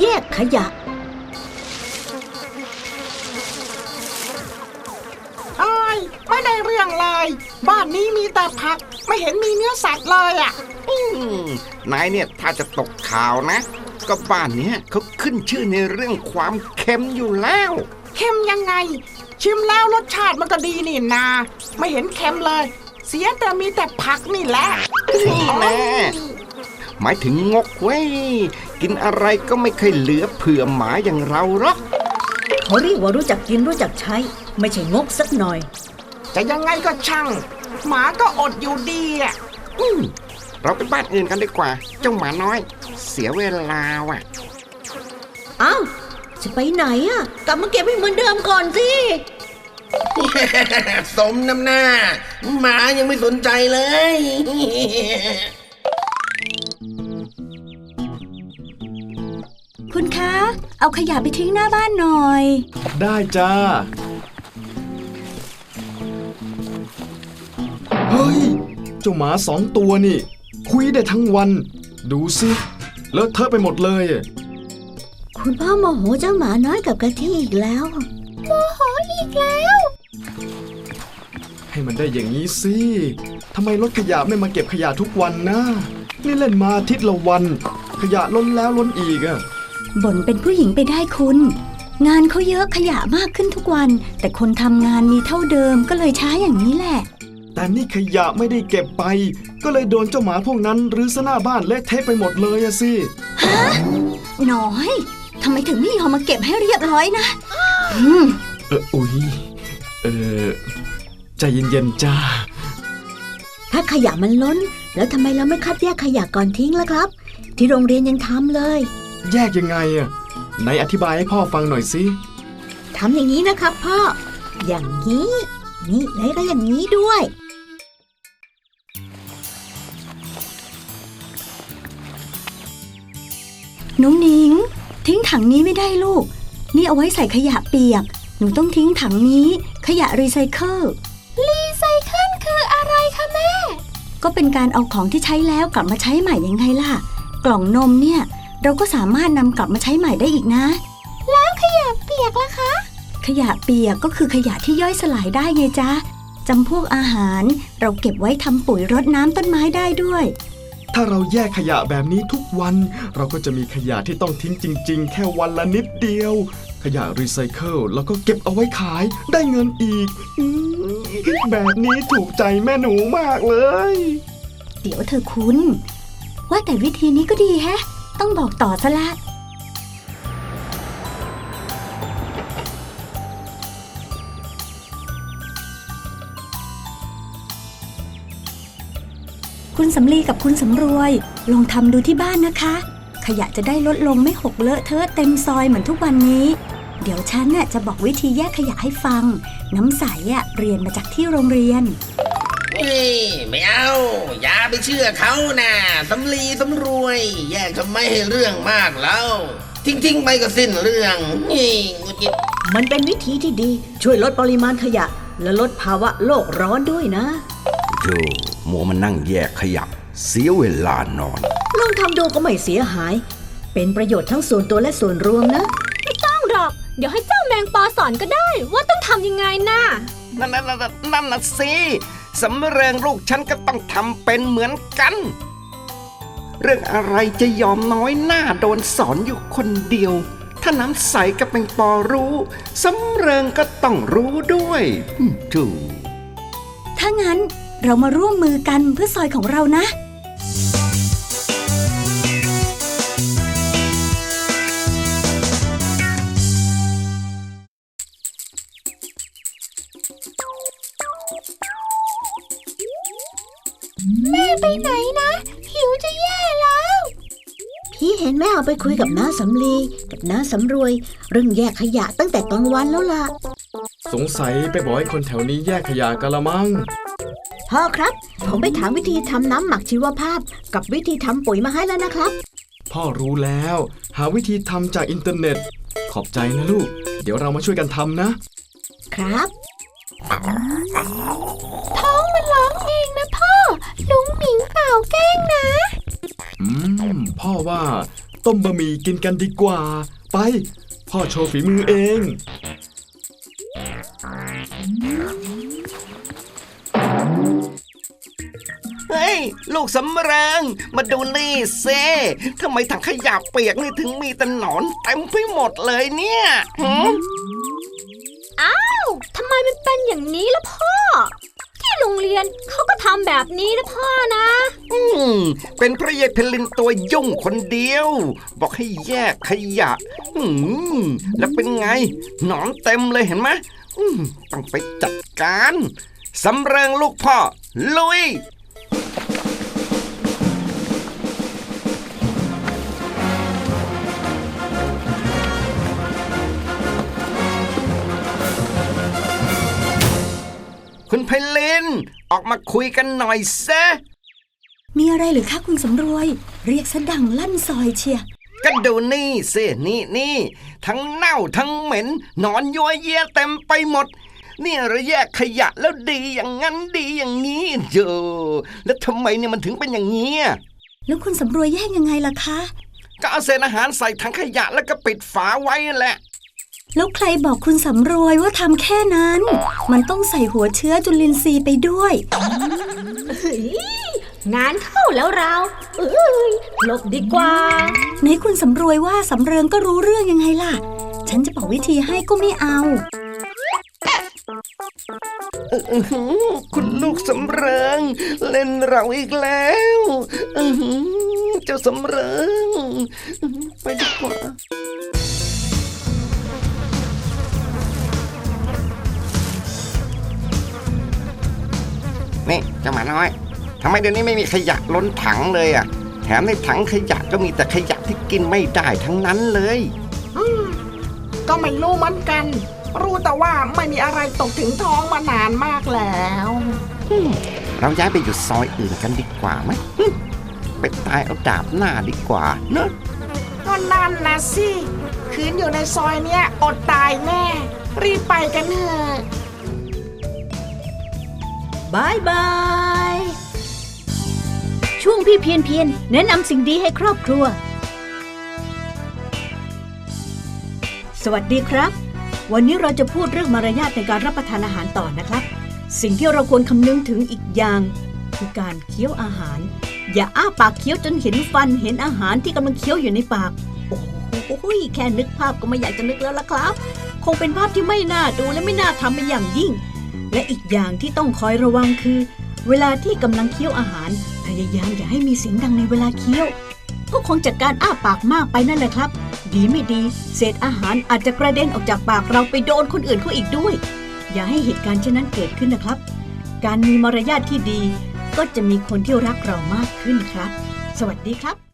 แยกขยะไอ้ายไม่ได้เรื่องเลย บ้านนี้มีแต่ผัก ไม่เห็นมีเนื้อสัตว์เลยอะ อืมนายเนี่ยถ้าจะตกข่าวนะ ก็บ้านเนี้ยเขาขึ้นชื่อในเรื่องความเค็มอยู่แล้ว เค็มยังไง ชิมแล้วรสชาติมันก็ดีนี่นา ไม่เห็นเค็มเลย เสียแต่มีแต่ผักนี่แหละนี่แน่หมายถึงงกเว้ย กินอะไรก็ไม่เคยเหลือเผื่อหมาอย่างเราหรอกเขาเรียกว่ารู้จักกินรู้จักใช้ ไม่ใช่งกสักหน่อย จะยังไงก็ช่าง หมาก็อดอยู่ดีอะอืมเราไปบ้านอื่นกันดีกว่า เจ้าหมาน้อย เสียเวลาว่ะเอ้าจะไปไหนอะ กลับมาเก็บให้เหมือนเดิมก่อนสิสมน้ำหน้า หมายังไม่สนใจเลย คุณคะ เอาขยะไปทิ้งหน้าบ้านหน่อย ได้จ้า เฮ้ย เจ้าหมาสองตัวนี่ คุยได้ทั้งวัน ดูสิเลอะเทอะไปหมดเลยอะคุณพ่อโมโหเจ้าหมาน้อยกับกะทิอีกแล้ว ให้มันได้อย่างนี้สิทำไมรถขยะไม่มาเก็บขยะทุกวันนะ นี่เล่นมาอาทิตย์ละวัน ขยะล้นแล้วล้นอีกอะ บ่นเป็นผู้หญิงไปได้คุณ งานเขาเยอะขยะมากขึ้นทุกวัน แต่คนทำงานมีเท่าเดิมก็เลยช้าอย่างนี้แหละ แต่นี่ขยะไม่ได้เก็บไป ก็เลยโดนเจ้าหมาพวกนั้นรื้อซะหน้าบ้านเละเทะไปหมดเลยอะสิน้อยทำไมถึงไม่ยอมมาเก็บให้เรียบร้อยนะอืมเอออุ๊ยเออใจเย็นๆจ้า ถ้าขยะมันล้น แล้วทำไมเราไม่คัดแยกขยะก่อนทิ้งล่ะครับ ที่โรงเรียนยังทำเลย แยกยังไงอะไหนอธิบายให้พ่อฟังหน่อยสิทำอย่างนี้นะครับพ่อ อย่างนี้ นี่แล้วก็อย่างนี้ด้วย นุ้งนิง ทิ้งถังนี้ไม่ได้ลูก นี่เอาไว้ใส่ขยะเปียก หนูต้องทิ้งถังนี้ ขยะรีไซเคิล รีไซเคิลคืออะไรคะแม่ ก็เป็นการเอาของที่ใช้แล้วกลับมาใช้ใหม่ยังไงล่ะ กล่องนมเนี่ย เราก็สามารถนำกลับมาใช้ใหม่ได้อีกนะ แล้วขยะเปียกล่ะคะ ขยะเปียกก็คือขยะที่ย่อยสลายได้ไงจ๊ะจำพวกอาหาร เราเก็บไว้ทำปุ๋ยรดน้ำต้นไม้ได้ด้วย ถ้าเราแยกขยะแบบนี้ทุกวัน เราก็จะมีขยะที่ต้องทิ้งจริง ๆ แค่วันละนิดเดียว ขยะรีไซเคิลแล้วก็เก็บเอาไว้ขายได้เงินอีกอืมแบบนี้ถูกใจแม่หนูมากเลย เดี๋ยวเธอคุณ ว่าแต่วิธีนี้ก็ดีแฮะ ต้องบอกต่อซะละ คุณสำลีกับคุณสำรวย ลองทำดูที่บ้านนะคะ ขยะจะได้ลดลงไม่หกเลอะเทอะเต็มซอยเหมือนทุกวันนี้ เดี๋ยวฉันน่ะจะบอกวิธีแยกขยะให้ฟัง น้ำใสอะเรียนมาจากที่โรงเรียน เฮ้ยไม่เอาอย่าไปเชื่อเขานะสำลีสำรวย แยกทำไมให้เรื่องมากแล้ว ทิ้งๆไปก็สิ้นเรื่องนี่งุดหงิดมันเป็นวิธีที่ดีช่วยลดปริมาณขยะ และลดภาวะโลกร้อนด้วยนะโธ่มัวมานั่งแยกขยะ เสียเวลานอน ลองทำดูก็ไม่เสียหาย เป็นประโยชน์ทั้งส่วนตัวและส่วนรวมนะต้องหรอก เดี๋ยวให้เจ้าแมงปอสอนก็ได้ ว่าต้องทำยังไงน่ะ นั่นนั่นนั่นนั่นน่ะสิ สำเริงลูกฉันก็ต้องทำเป็นเหมือนกัน เรื่องอะไรจะยอมน้อยหน้าโดนสอนอยู่คนเดียว ถ้าน้ำใสกับเป็นปอรู้สำเริงก็ต้องรู้ด้วยถูกถ้างั้นเรามาร่วมมือกันเพื่อซอยของเรานะ ไปไหนนะ หิวจะแย่แล้ว พี่เห็นแม่เอาไปคุยกับน้าสำลี กับน้าสำรวย เรื่องแยกขยะตั้งแต่กลางวันแล้วล่ะ สงสัยไปบอกให้คนแถวนี้แยกขยะกันละมั้งพ่อครับ ผมไปถามวิธีทำน้ำหมักชีวภาพ กับวิธีทำปุ๋ยมาให้แล้วนะครับ พ่อรู้แล้ว หาวิธีทำจากอินเทอร์เน็ต ขอบใจนะลูก เดี๋ยวเรามาช่วยกันทำนะ ครับ ท้องมันร้องเองนะพ่อ ลุงหมิงเปล่าแกล้งนะ อืม พ่อว่า ต้มบะหมี่กินกันดีกว่า ไป พ่อโชว์ฝีมือเอง เฮ้ย ลูกสำเริง มาดูนี่เซ่ทำไมถังขยะเปียกนี่ถึงมีแต่หนอนเต็มไปหมดเลยเนี่ยหืมอ้าว ทำไมมันเป็นอย่างนี้ล่ะพ่อที่โรียนเขาก็ทำแบบนี้นะพ่อนะ อืมเป็นพระยายเพลินตัวยุ่งคนเดียว บอกให้แยกขยะ อืมแล้วเป็นไง หนอนเต็มเลยเห็นไหมอืมต้องไปจัดการสำเริงลูกพ่อ ลุย คุณไพลิน ออกมาคุยกันหน่อยเซมีอะไรหรือคะคุณสำรวย เรียกซะดังลั่นซอยเชียก็ดูนี่สินี่นี่ทั้งเน่าทั้งเหม็นหนอนยัวเยียเต็มไปหมดนี่เราแยกขยะแล้วดีอย่างนั้นดีอย่างนี้เจอแล้วทำไมเนี่ยมันถึงเป็นอย่างนี้อะแล้วคุณสำรวยแยกยังไงล่ะคะ ก็เอาเศษอาหารใส่ถังขยะแล้วก็ปิดฝาไว้นั่นแหละ แล้วใครบอกคุณสำรวยว่าทำแค่นั้น มันต้องใส่หัวเชื้อจุลินทรีย์ไปด้วยเฮ้ยงานเข้าแล้วเราเอ้ยหลบดีกว่าไหนคุณสำรวยว่าสำเริงก็รู้เรื่องยังไงล่ะ ฉันจะบอกวิธีให้ก็ไม่เอาอื้อหือคุณลูกสำเริง เล่นเราอีกแล้วอื้อหือเจ้าสำเริงอื้อหือไปดีกว่า นี่เจ้าหมาน้อยทำไมเดี๋ยวนี้ไม่มีขยะล้นถังเลยอะ แถมในถังขยะก็มีแต่ขยะที่กินไม่ได้ทั้งนั้นเลยก็ไม่รู้เหมือนกัน รู้แต่ว่าไม่มีอะไรตกถึงท้องมานานมากแล้วเราย้ายไปอยู่ซอยอื่นกันดีกว่าไหมฮึไปตายเอาดาบหน้าดีกว่าเนอะก็นั่นนะสิ คืนอยู่ในซอยเนี้ยอดตายแน่ รีบไปกันเถอะ บายบาย ช่วงพี่เพียนเพียนแนะนำสิ่งดีให้ครอบครัว สวัสดีครับ วันนี้เราจะพูดเรื่องมารยาทในการรับประทานอาหารต่อนะครับ สิ่งที่เราควรคำนึงถึงอีกอย่าง คือการเคี้ยวอาหาร อย่าอ้าปากเคี้ยวจนเห็นฟันเห็นอาหารที่กำลังเคี้ยวอยู่ในปากโอ้โหแค่นึกภาพก็ไม่อยากจะนึกแล้วล่ะครับ คงเป็นภาพที่ไม่น่าดูและไม่น่าทำเป็นอย่างยิ่ง และอีกอย่างที่ต้องคอยระวังคือ เวลาที่กำลังเคี้ยวอาหาร พยายามอย่าให้มีเสียงดังในเวลาเคี้ยวก็คงจากการอ้าปากมากไปนั่นแหละครับ ดีไม่ดี เศษอาหารอาจจะกระเด็นออกจากปากเราไปโดนคนอื่นเขาอีกด้วย อย่าให้เหตุการณ์เช่นนั้นเกิดขึ้นนะครับ การมีมารยาทที่ดี ก็จะมีคนที่รักเรามากขึ้นครับ สวัสดีครับ